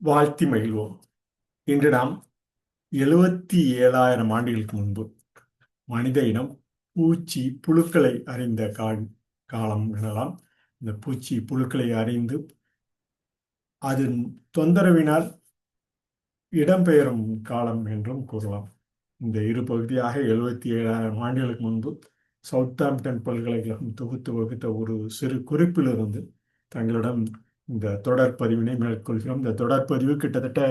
வாழ்த்தி மகிழ்வோம். இன்று நாம் எழுபத்தி ஏழாயிரம் ஆண்டுகளுக்கு முன்பு மனித இனம் பூச்சி புழுக்களை அறிந்த கா காலம் எனலாம். இந்த பூச்சி புழுக்களை அறிந்து அதன் தொந்தரவினால் இடம்பெயரும் காலம் என்றும் கூறலாம். இந்த இரு பகுதியாக எழுபத்தி ஏழாயிரம் ஆண்டுகளுக்கு முன்பு சவுத்தாம்ப்டன் பல்கலைக்கழகம் தொகுத்து வகுத்த ஒரு சிறு குறிப்பிலிருந்து தங்களிடம் இந்த தொடர் பதிவினை மேற்கொள்கிறோம். இந்த தொடர் பதிவு கிட்டத்தட்ட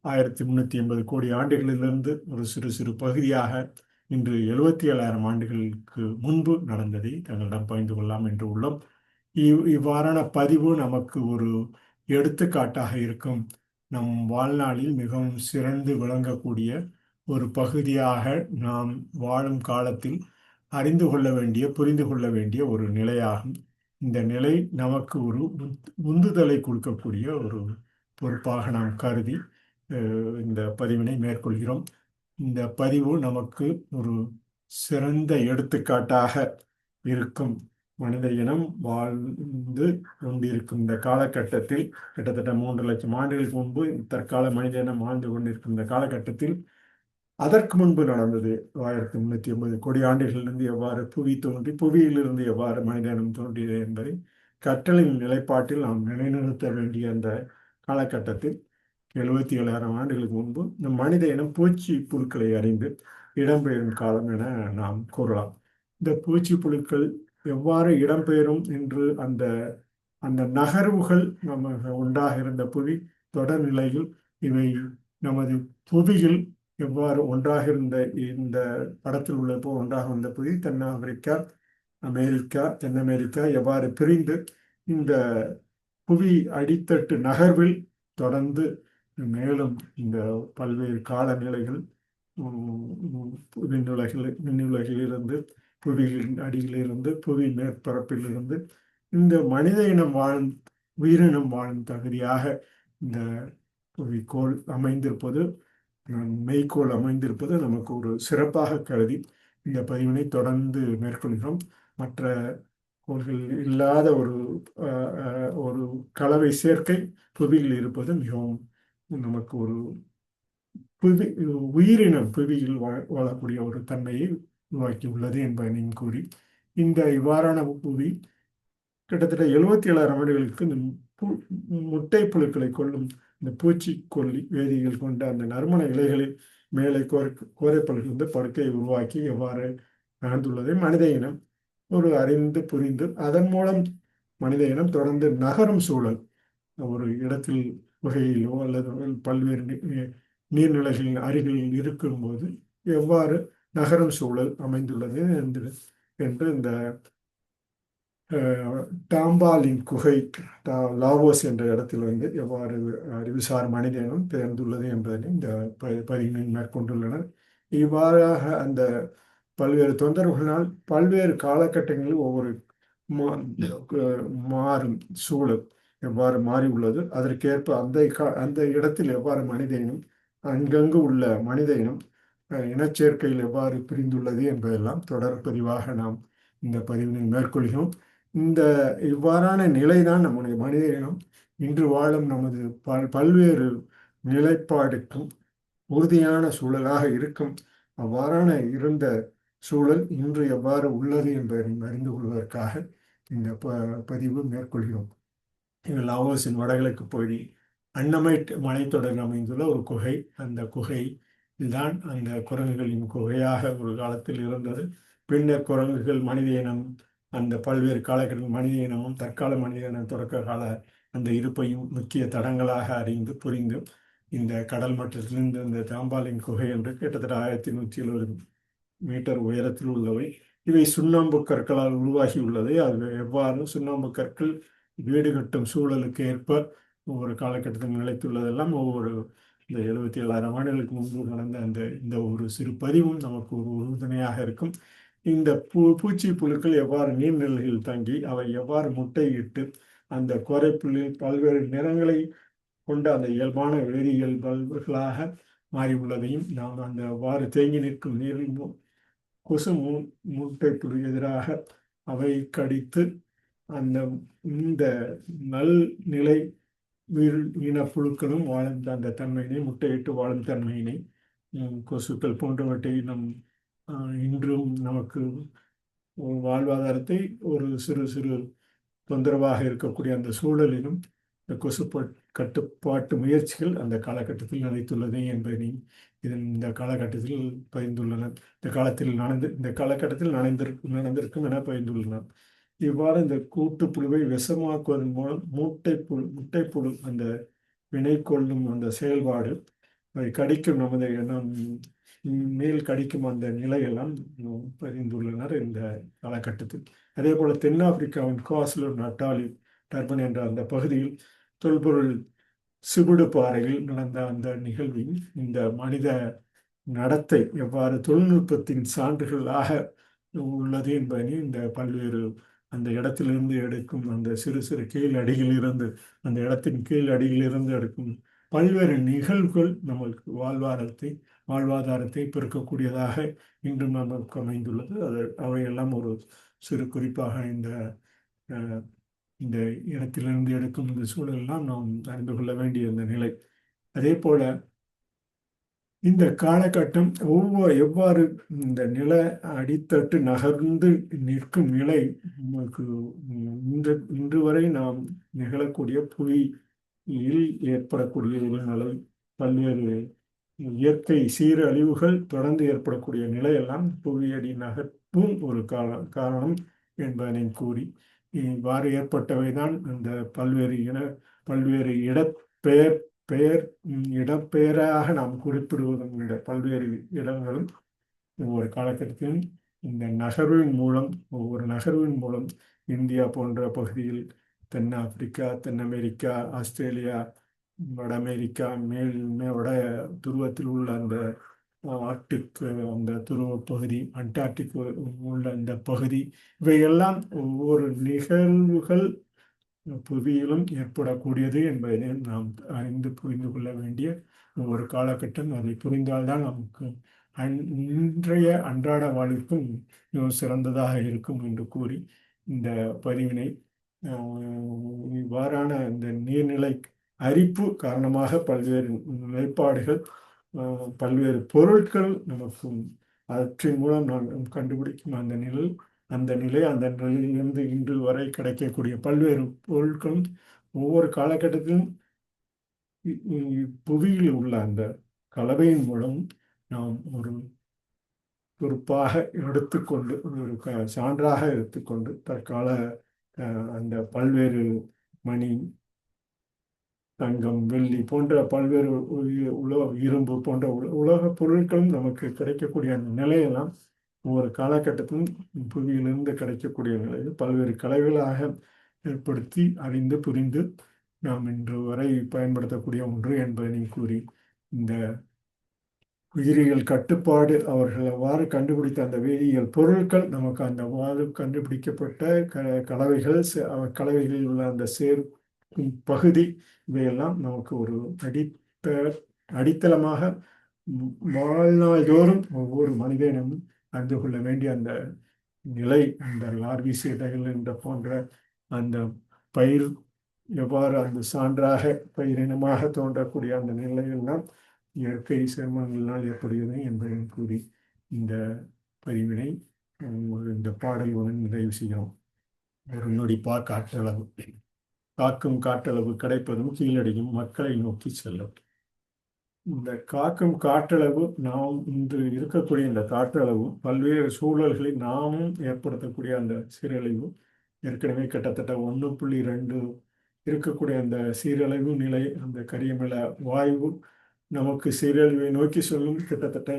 ஆயிரத்தி முன்னூத்தி எண்பது கோடி ஆண்டுகளிலிருந்து ஒரு சிறு சிறு பகுதியாக இன்று எழுபத்தி ஏழாயிரம் ஆண்டுகளுக்கு முன்பு நடந்ததை தங்களிடம் பகிர்ந்து கொள்ளலாம் என்று உள்ளோம். இவ் இவ்வாறான பதிவு நமக்கு ஒரு எடுத்துக்காட்டாக இருக்கும். நம் வாழ்நாளில் மிகவும் சிறந்து விளங்கக்கூடிய ஒரு பகுதியாக நாம் வாழும் காலத்தில் அறிந்து கொள்ள வேண்டிய புரிந்து கொள்ள வேண்டிய ஒரு நிலையாகும். இந்த நிலை நமக்கு ஒரு உந்துதலை கொடுக்கக்கூடிய ஒரு பொறுப்பாக நாம் கருதி இந்த பதிவினை மேற்கொள்கிறோம். இந்த பதிவு நமக்கு ஒரு சிறந்த எடுத்துக்காட்டாக இருக்கும். மனித இனம் வாழ்ந்து கொண்டிருக்கும் இந்த காலகட்டத்தில் கிட்டத்தட்ட மூன்று லட்சம் ஆண்டுகளுக்கு முன்பு தற்கால மனித இனம் வாழ்ந்து கொண்டிருக்கும் இந்த காலகட்டத்தில் அதற்கு முன்பு நடந்தது ஆயிரத்தி முன்னூற்றி ஐம்பது கோடி ஆண்டுகளிலிருந்து எவ்வாறு புவி தோன்றி புவியிலிருந்து எவ்வாறு மனிதனம் தோன்றியது என்பதை கற்றலின் நிலைப்பாட்டில் நாம் நிலைநிறுத்த வேண்டிய அந்த காலகட்டத்தில் எழுபத்தி ஏழாயிரம் ஆண்டுகளுக்கு முன்பு இந்த மனித இனம் பூச்சி புழுக்களை அறிந்து இடம்பெயரும் காலம் என நாம் கூறலாம். இந்த பூச்சி புழுக்கள் எவ்வாறு இடம்பெயரும் என்று அந்த அந்த நகர்வுகள் நம்ம உண்டாக இருந்த புவி தொடர் நிலையில் இவை நமது புவியில் எவ்வாறு ஒன்றாக இருந்த இந்த படத்தில் உள்ள போ ஒன்றாக வந்த புதி தென் ஆப்பிரிக்கா அமெரிக்கா தென் அமெரிக்கா எவ்வாறு பிரிந்து இந்த புவி அடித்தட்டு நகர்வில் தொடர்ந்து மேலும் இந்த பல்வேறு காலநிலைகள் விண்ணுலகில் விண்ணுலகிலிருந்து புவியின் அடியிலிருந்து புவி மேற்பரப்பிலிருந்து இந்த மனித இனம் வாழும் உயிரினம் வாழும் தகுதியாக இந்த புவிக்கோள் அமைந்திருப்பது மெய்கோள் அமைந்திருப்பது நமக்கு ஒரு சிறப்பாக கருதி இந்த பதிவினை தொடர்ந்து மேற்கொள்கிறோம். மற்ற கோள்கள் இல்லாத ஒரு ஒரு கலவை சேர்க்கை புவியில் இருப்பது மிகவும் நமக்கு ஒரு புவி உயிரினம் புவியில் வாழக்கூடிய ஒரு தன்மையை உருவாக்கி உள்ளது என்பதனையும் கூறி இந்த இவ்வாறான புவி கிட்டத்தட்ட எழுபத்தி ஏழாயிரம் ஆண்டுகளுக்கு இந்த முட்டை புழுக்களை கொள்ளும் இந்த பூச்சிக்கொல்லி வேதிகள் கொண்ட அந்த நறுமண இலைகளில் மேலே கோரை கோரைப்பல்கள் வந்து படுக்கையை உருவாக்கி எவ்வாறு நடந்துள்ளதை மனித இனம் ஒரு அறிந்து புரிந்து அதன் மூலம் மனித இனம் தொடர்ந்து நகரும் சூழல். ஒரு இடத்தில் வகையிலோ அல்லது பல்வேறு நீர்நிலைகளின் அருகில் இருக்கும்போது எவ்வாறு நகரும் சூழல் அமைந்துள்ளது என்று என்று இந்த டாம்பாலின் குகை டா லாவோஸ் என்ற இடத்தில் வந்து எவ்வாறு அறிவுசார் மனிதனும் பிறந்துள்ளது என்பதனை இந்த பதிவினை மேற்கொண்டுள்ளனர். இவ்வாறாக அந்த பல்வேறு தொந்தரவுகளினால் பல்வேறு காலகட்டங்களில் ஒவ்வொரு மாறும் சூழல் எவ்வாறு மாறி உள்ளது அதற்கேற்ப அந்த அந்த இடத்தில் எவ்வாறு மனித இனம் அங்கங்கு உள்ள மனித இனம் இனச்சேர்க்கையில் எவ்வாறு பிரிந்துள்ளது என்பதெல்லாம் தொடர் பதிவாக நாம் இந்த பதிவினை மேற்கொள்கிறோம். இந்த இவ்வாறான நிலைதான் நம்முடைய மனித இனம் இன்று வாழும் நமது பல் பல்வேறு நிலைப்பாடுக்கும் உறுதியான சூழலாக இருக்கும். அவ்வாறான இருந்த சூழல் இன்று எவ்வாறு உள்ளது என்பதை அறிந்து கொள்வதற்காக இந்த ப பதிவு மேற்கொள்கிறோம். எங்கள் லாவோஸின் வடகிழக்கு பகுதி அன்னமைட் மலைத்தொடர் அமைந்துள்ள ஒரு குகை. அந்த குகை தான் அந்த குரங்குகளின் குகையாக ஒரு காலத்தில் இருந்தது. பின்னர் குரங்குகள் மனித இனம் அந்த பல்வேறு காலகட்டங்கள் மனித இனமும் தற்கால மனித இனம் தொடக்க கால அந்த இருப்பையும் முக்கிய தடங்களாக அறிந்து புரிந்து இந்த கடல் மட்டத்திலிருந்து இந்த ஜாம்பாலின் குகை என்று கிட்டத்தட்ட ஆயிரத்தி நூற்றி எழுபது மீட்டர் உயரத்தில் உள்ளவை. இவை சுண்ணாம்பு கற்களால் உருவாகி உள்ளது. அது எவ்வாறு சுண்ணாம்பு கற்கள் வீடு கட்டும் சூழலுக்கு ஏற்ப ஒவ்வொரு காலகட்டத்தில் நிலைத்துள்ளதெல்லாம் ஒவ்வொரு இந்த எழுபத்தி ஏழாயிரம் ஆண்டுகளுக்கு முன்பு நடந்த அந்த இந்த ஒரு சிறு பதிவும் நமக்கு ஒரு உறுதுணையாக இருக்கும். இந்த பூ பூச்சி புழுக்கள் எவ்வாறு நீர்நிலையில் தங்கி அவை எவ்வாறு முட்டையிட்டு அந்த குறைப்புள்ளில் பல்வேறு நிறங்களை கொண்ட அந்த இயல்பான வேதியியல் பல்புகளாக மாறியுள்ளதையும் நாம் அந்த அவ்வாறு தேங்கி நிற்கும் நீரில் கொசு மு முட்டை புழு எதிராக அவை கடித்து அந்த இந்த நல் நிலை உயிர் இனப்புழுக்களும் வாழும் அந்த தன்மையினை முட்டையிட்டு வாழும் தன்மையினை கொசுக்கள் போன்றவற்றை நம் இன்றும் நமக்கு வாழ்வாதாரத்தை ஒரு சிறு சிறு தொந்தரவாக இருக்கக்கூடிய அந்த சூழலிலும் இந்த கொசு கட்டுப்பாட்டு முயற்சிகள் அந்த காலகட்டத்தில் நடைத்துள்ளது என்பதை இதன் இந்த காலகட்டத்தில் பயந்துள்ளன இந்த காலத்தில் நடந்து இந்த காலகட்டத்தில் நடந்திருக்கும் நடந்திருக்கும் என பகிர்ந்துள்ளனர் இவ்வாறு இந்த கூட்டுப்புழுவை விஷமாக்குவதன் மூலம் மூட்டை புழு முட்டைப்புழு அந்த வினை கொள்ளும் அந்த செயல்பாடு அதை கடிக்கும் நமது நம் மேல் கடிக்கும் அந்த நிலையெல்லாம் பதிந்துள்ளனர் பகிர்ந்துள்ளனர் இந்த காலகட்டத்தில். அதே போல தென்னாப்பிரிக்காவின் கோஸ்லோ நட்டாலி டர்பன் என்ற அந்த பகுதியில் தொல்பொருள் சிவிடு பாறையில் நடந்த அந்த நிகழ்வின் இந்த மனித நடத்தை எவ்வாறு தொழில்நுட்பத்தின் சான்றுகளாக உள்ளது என்பதனை இந்த பல்வேறு அந்த இடத்திலிருந்து எடுக்கும் அந்த சிறு சிறு கீழ் அடியிலிருந்து அந்த இடத்தின் கீழ் அடியிலிருந்து எடுக்கும் பல்வேறு நிகழ்வுகள் நமக்கு வாழ்வாதாரத்தை வாழ்வாதாரத்தை பெருக்கக்கூடியதாக இன்றும் நமக்கு அமைந்துள்ளது. அது அவையெல்லாம் ஒரு சிறு குறிப்பாக இந்த இந்த இடத்திலிருந்து எடுக்கும் இந்த சூழலெல்லாம் நாம் அறிந்து கொள்ள வேண்டிய இந்த நிலை. அதே போல இந்த காலகட்டம் ஒவ்வொரு எவ்வாறு இந்த நில அடித்தட்டு நகர்ந்து நிற்கும் நிலை நமக்கு இன்று இன்று வரை நாம் நிகழக்கூடிய புவி ஏற்படக்கூடிய நிலை பல்வேறு இயற்கை சீரழிவுகள் தொடர்ந்து ஏற்படக்கூடிய நிலையெல்லாம் புவியடி நகர்வும் ஒரு கால காரணம் என்பதனை கூறி இவ்வாறு ஏற்பட்டவைதான் இந்த பல்வேறு இன பல்வேறு இடப்பெயர் பெயர் இடப்பெயராக நாம் குறிப்பிடுவதும் விட பல்வேறு இடங்களும் ஒவ்வொரு காலகட்டத்திலும் இந்த நகர்வின் மூலம் ஒவ்வொரு நகர்வின் மூலம் இந்தியா போன்ற பகுதியில் தென்னாப்பிரிக்கா தென் அமெரிக்கா ஆஸ்திரேலியா வட அமெரிக்கா மேல் வட துருவத்தில் உள்ள அந்த ஆர்டிக் அந்த துருவ பகுதி அண்டார்டிக் உள்ள அந்த பகுதி இவையெல்லாம் ஒவ்வொரு நிகழ்வுகள் புவியிலும் ஏற்படக்கூடியது என்பதை நாம் அறிந்து புரிந்து கொள்ள வேண்டிய ஒரு காலகட்டம். அதை புரிந்தால்தான் நமக்கு இன்றைய அன்றாட வாழ்வுக்கும் மிகவும் சிறந்ததாக இருக்கும் என்று கூறி இந்த பதிவினை இவ்வாறான இந்த நீர்நிலை அரிப்பு காரணமாக பல்வேறு நிலைப்பாடுகள் பல்வேறு பொருட்கள் நமக்கு அவற்றின் மூலம் நாம் கண்டுபிடிக்கும் அந்த நிலை அந்த நிலை அந்த நிலையிலிருந்து இன்று வரை கிடைக்கக்கூடிய பல்வேறு பொருட்களும் ஒவ்வொரு காலகட்டத்திலும் புவியில் உள்ள அந்த கலவையின் மூலம் நாம் ஒரு பொறுப்பாக எடுத்துக்கொண்டு ஒரு க- சான்றாக எடுத்துக்கொண்டு தற்கால அந்த பல்வேறு மணி தங்கம் வெள்ளி போன்ற பல்வேறு உலக இரும்பு போன்ற உல- பொருட்களும் நமக்கு கிடைக்கக்கூடிய அந்த நிலையெல்லாம் ஒவ்வொரு காலகட்டத்திலும் புவியிலிருந்து கிடைக்கக்கூடிய நிலையில் பல்வேறு கலைகளாக ஏற்படுத்தி அறிந்து புரிந்து நாம் இன்று வரை பயன்படுத்தக்கூடிய ஒன்று என்பதனை கூறி இந்த உயிரியல் கட்டுப்பாடு அவர்கள் அவ்வாறு கண்டுபிடித்த அந்த வேதியியல் பொருட்கள் நமக்கு அந்த அவ்வாறு கண்டுபிடிக்கப்பட்ட க கலவைகள் சே- அவ- கலவைகளில் உள்ள அந்த சேர்க்கும் பகுதி இவையெல்லாம் நமக்கு ஒரு அடித்த அடித்தளமாக வாழ்நாள்தோறும் ஒவ்வொரு மனிதனும் அறிந்து கொள்ள வேண்டிய அந்த நிலை அந்த லார்வி சீடைகள் என்ற போன்ற அந்த பயிர் எவ்வாறு அந்த சான்றாக பயிரினமாக தோன்றக்கூடிய அந்த நிலையெல்லாம் இயற்கை சிரமங்களால் ஏற்படுகிறது என்பதை கூறி இந்த பதிவினை இந்த பாடலுடன் நிறைவு செய்கிறோம். ஒரு நொடிப்பா காற்றளவு. காக்கும் காற்றளவு கிடைப்பதும் கீழடையும் மக்களை நோக்கி செல்லும். இந்த காக்கும் காற்றளவு நாம் இன்று இருக்கக்கூடிய இந்த காற்றளவு பல்வேறு சூழல்களை நாமும் ஏற்படுத்தக்கூடிய அந்த சீரழிவு ஏற்கனவே கிட்டத்தட்ட ஒன்று புள்ளி ரெண்டு இருக்கக்கூடிய அந்த சீரழிவு நிலை அந்த கரியமில வாயு நமக்கு சீரழிவை நோக்கி சொல்லும் கிட்டத்தட்ட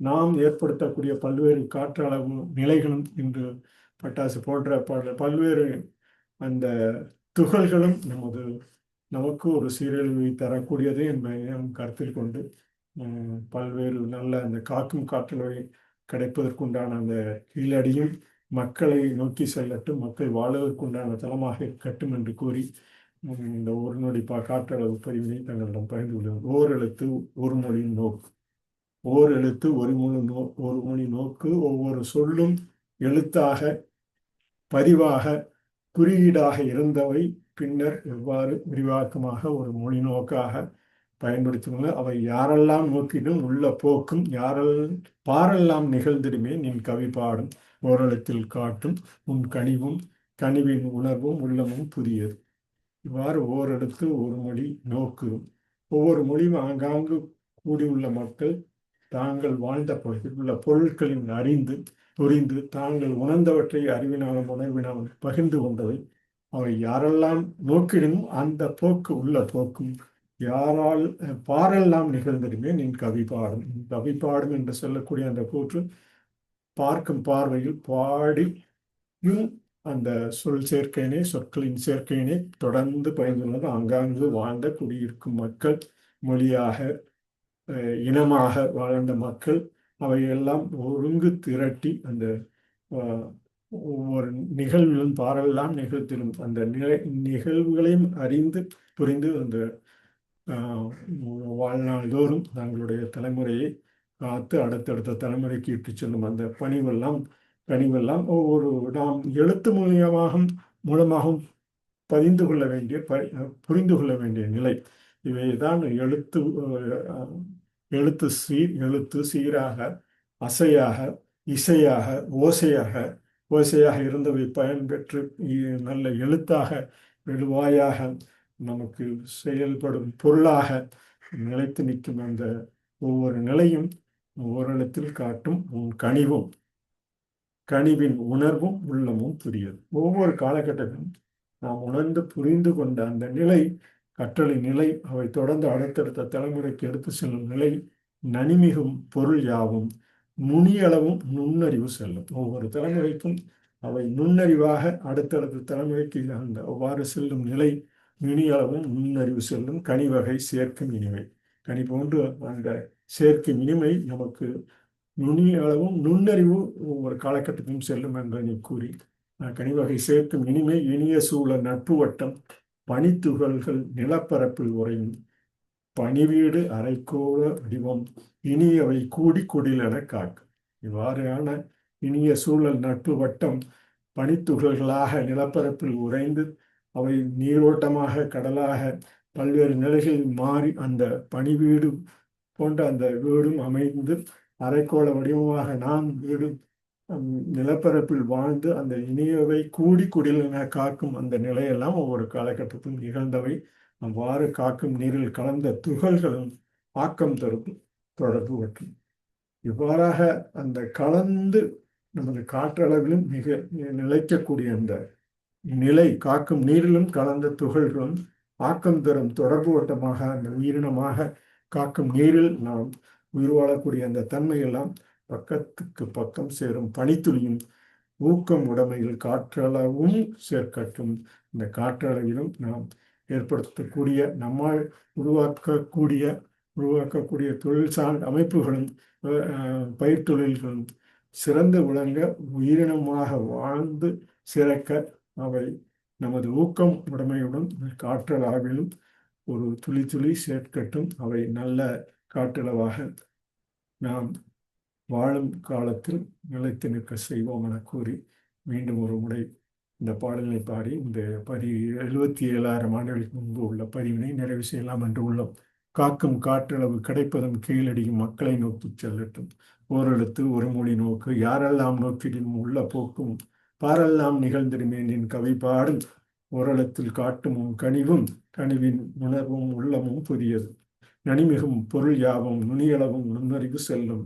நாம் ஏற்படுத்தக்கூடிய பல்வேறு காற்றளவு நிலைகளும் இன்று பட்டாசு போன்ற பல பல்வேறு அந்த துகள்களும் நமது நமக்கு ஒரு சீரழிவை தரக்கூடியது என்பதை நாம் கருத்தில் கொண்டு பல்வேறு நல்ல அந்த காக்கும் காற்றலை கிடைப்பதற்குண்டான அந்த கீழடியும் மக்களை நோக்கி செல்லட்டும் மக்கள் வாழ்வதற்குண்டான தளமாக இருக்கட்டும் என்று கூறி இந்த ஒரு நொடி பா காற்றளவு பதிவினை தங்களிடம் பகிர்ந்து கொள்கிறேன் ஓர் எழுத்து ஒரு மொழி நோக்கு ஓர் எழுத்து ஒரு மொழி நோ ஒரு மொழி நோக்கு. ஒவ்வொரு சொல்லும் எழுத்தாக பதிவாக குறியீடாக இருந்தவை பின்னர் எவ்வாறு விரிவாக்கமாக ஒரு மொழி நோக்காக பயன்படுத்தினாலும் அவை யாரெல்லாம் நோக்கினும் உள்ள போக்கும் யாரெல் பாரெல்லாம் நிகழ்ந்திடுமே நின் கவி பாடும். ஓரளத்தில் காட்டும். உன் கனிவும் கனிவின் உணர்வும் உள்ளமும் புதியது. இவ்வாறு ஓரிடத்து ஒரு மொழி நோக்கு. ஒவ்வொரு மொழியும் ஆங்காங்கு கூடியுள்ள மக்கள் தாங்கள் வாழ்ந்த பகுதியில் உள்ள பொருட்களின் அறிந்து புரிந்து தாங்கள் உணர்ந்தவற்றை அறிவினாலும் உணர்வினாலும் பகிர்ந்து கொண்டவை அவை யாரெல்லாம் நோக்கினும் அந்த போக்கு உள்ள போக்கும் யாரால் பாரெல்லாம் நிகழ்ந்திருமே நின் கவி பாடும் கவி பாடும் என்று சொல்லக்கூடிய அந்த கூற்று பார்க்கும் பார்வையில் பாடியும் அந்த சொல் சேர்க்கையினை சொற்களின் சேர்க்கையினை தொடர்ந்து பயந்துள்ளது அங்காங்கு வாழ்ந்த குடியிருக்கும் மக்கள் மொழியாக இனமாக வாழ்ந்த மக்கள் அவையெல்லாம் ஒருங்கு திரட்டி அந்த ஒவ்வொரு நிகழ்விலும் பாரெல்லாம் நிகழ்த்திலும் அந்த நிலை நிகழ்வுகளையும் அறிந்து புரிந்து அந்த வாழ்நாள்தோறும் தங்களுடைய தலைமுறையை காத்து அடுத்தடுத்த தலைமுறைக்கு இட்டு செல்லும் அந்த பணிவெல்லாம் கனிவெல்லாம் ஒவ்வொரு நாம் எழுத்து மூலியமாக மூலமாகவும் பதிந்து கொள்ள வேண்டிய புரிந்து கொள்ள வேண்டிய நிலை. இவைதான் எழுத்து எழுத்து சீர் எழுத்து சீராக அசையாக இசையாக ஓசையாக ஓசையாக இருந்தவை பயன்பெற்று நல்ல எழுத்தாக வெளுவாயாக நமக்கு செயல்படும் பொருளாக நிலைத்து நிற்கும் அந்த ஒவ்வொரு நிலையும் ஓரிடத்தில் காட்டும் உன் கனிவும். கனிவின் உணர்வும் உள்ளமும் புரியுது ஒவ்வொரு காலகட்டத்திலும் நாம் உணர்ந்து புரிந்து கொண்ட அந்த நிலை கற்றலை நிலை அவை தொடர்ந்து அடுத்தடுத்த தலைமுறைக்கு எடுத்து செல்லும் நிலை நனிமிகும் பொருள் யாவும் நுனியளவும் நுண்ணறிவு செல்லும். ஒவ்வொரு தலைமுறைக்கும் அவை நுண்ணறிவாக அடுத்தடுத்த தலைமுறைக்கு அந்த அவ்வாறு செல்லும் நிலை நுனியளவும் நுண்ணறிவு செல்லும் கனிவகை சேர்க்கும் இனிமை. கனி போன்று அந்த சேர்க்கும் இனிமை நமக்கு நுனி அளவும் நுண்ணறிவு ஒவ்வொரு காலகட்டத்திலும் செல்லும் என்பதை கூறி கனிவகை சேர்க்கும் இனிமே இனிய சூழல் நட்பு வட்டம் பனித்துகள்கள் நிலப்பரப்பில் உறையும். பனிவீடு அரைக்கோள வடிவம் இனியவை கூடி குடிலென காக்கும் இவ்வாறான இனிய சூழல் நட்பு வட்டம் பனித்துகள்களாக நிலப்பரப்பில் உறைந்து அவை நீரோட்டமாக கடலாக பல்வேறு நிலைகளில் மாறி அந்த பனிவீடு போன்ற அந்த வீடும் அமைந்து அரைக்கோள வடிவமாக நாம் வீடு நிலப்பரப்பில் வாழ்ந்து அந்த இனியவை கூடி குடிலென காக்கும் அந்த நிலையெல்லாம் ஒவ்வொரு காலகட்டத்திலும் நிகழ்ந்தவை. அவ்வாறு காக்கும் நீரில் கலந்த துகள்களும் ஆக்கம் தரும் தொடர்பு பற்றும் இவ்வாறாக அந்த கலந்து நமது காற்றளவிலும் மிக நிலைக்கக்கூடிய அந்த நிலை காக்கும் நீரிலும் கலந்த துகள்களும் ஆக்கம் தரும் தொடர்பு வட்டமாக அந்த உயிரினமாக காக்கும் நீரில் நாம் உயிர் வாழக்கூடிய அந்த தன்மையெல்லாம் பக்கத்துக்கு பக்கம் சேரும். பனித்துளியும் ஊக்கம் உடைமையில் காற்றளவும் சேர்க்கட்டும். இந்த காற்றளவிலும் நாம் ஏற்படுத்தக்கூடிய நம்மால் உருவாக்கக்கூடிய உருவாக்கக்கூடிய தொழில் சார்ந்த அமைப்புகளும் பயிர் தொழில்களும் சிறந்து விளங்க உயிரினமாக வாழ்ந்து சிறக்க அவை நமது ஊக்கம் உடைமையுடன் காற்றல் அளவிலும் ஒரு துளி துளி சேர்க்கட்டும். அவை நல்ல காற்றளவாக நாம் வாழும் காலத்தில் நிலைத்து நிற்க செய்வோம் என கூறி மீண்டும் ஒரு முறை இந்த பாடலை பாடி இந்த பரி எழுபத்தி ஏழாயிரம் ஆண்டுகளுக்கு முன்பு உள்ள பதிவினை நிறைவு செய்யலாம் என்று உள்ளோம். காக்கும் காற்றளவு கிடைப்பதும் கீழடியும் மக்களை நோக்கி செல்லட்டும். ஓரெழுத்து ஒரு மொழி நோக்கு யாரெல்லாம் நோக்கிடும் உள்ள போக்கும் பாரெல்லாம் நிகழ்ந்திடுமே நின் கவி பாடும் ஓரளத்தில் காட்டும் கனிவும் கனிவின் உணர்வும் உள்ளமும் புதியது. நனிமிகும் பொருள் யாவும் நுனியளவும் நுண்ணறிவு செல்லும்.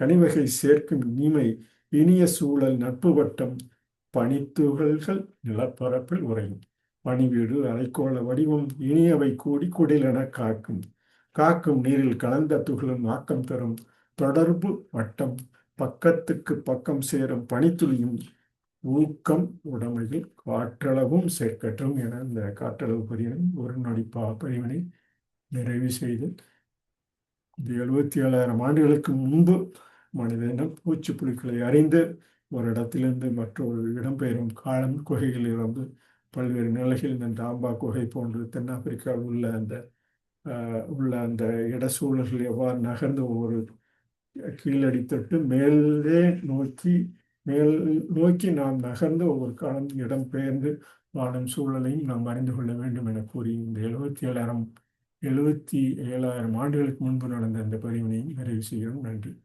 கனிவகை சேர்க்கும் இனிமை இனிய சூழல் நட்பு வட்டம் பனித்துகள்கள் நிலப்பரப்பில் உறையும். பனிவீடு அரைக்கோள வடிவம் இனியவை கூடி குடிலென காக்கும். காக்கும் நீரில் கலந்த துகளும் ஆக்கம் தரும். தொடர்பு வட்டம் பக்கத்துக்கு பக்கம் சேரும் பனித்துளியும் ஊக்கம் உடமையில் காற்றளவும் சேர்க்கட்டும் என இந்த காற்றளவு பதிவினை ஒரு நொடிப்பா பதிவினை நிறைவு செய்து இந்த எழுபத்தி ஏழாயிரம் ஆண்டுகளுக்கு முன்பு மனிதனம் பூச்சி புழுக்களை அறிந்து ஒரு இடத்திலிருந்து மற்றொரு இடம்பெயரும் காலம் குகைகளிலிருந்து பல்வேறு நிலைகளில் இந்த டாம்பா குகை போன்று தென்னாப்பிரிக்காவில் உள்ள அந்த உள்ள அந்த இட சூழல்கள் எவ்வாறு நகர்ந்து ஒவ்வொரு கீழடித்தட்டு மேலே நோக்கி மேல் நோக்கி நாம் நகர்ந்து ஒவ்வொரு காலம் இடம் பெயர்ந்து வாழும் சூழலையும் நாம் அறிந்து கொள்ள வேண்டும் என கூறி இந்த எழுபத்தி ஏழாயிரம் எழுபத்தி ஏழாயிரம் ஆண்டுகளுக்கு முன்பு நடந்த அந்த பதிவினையும் நிறைவு செய்கிறோம். நன்றி.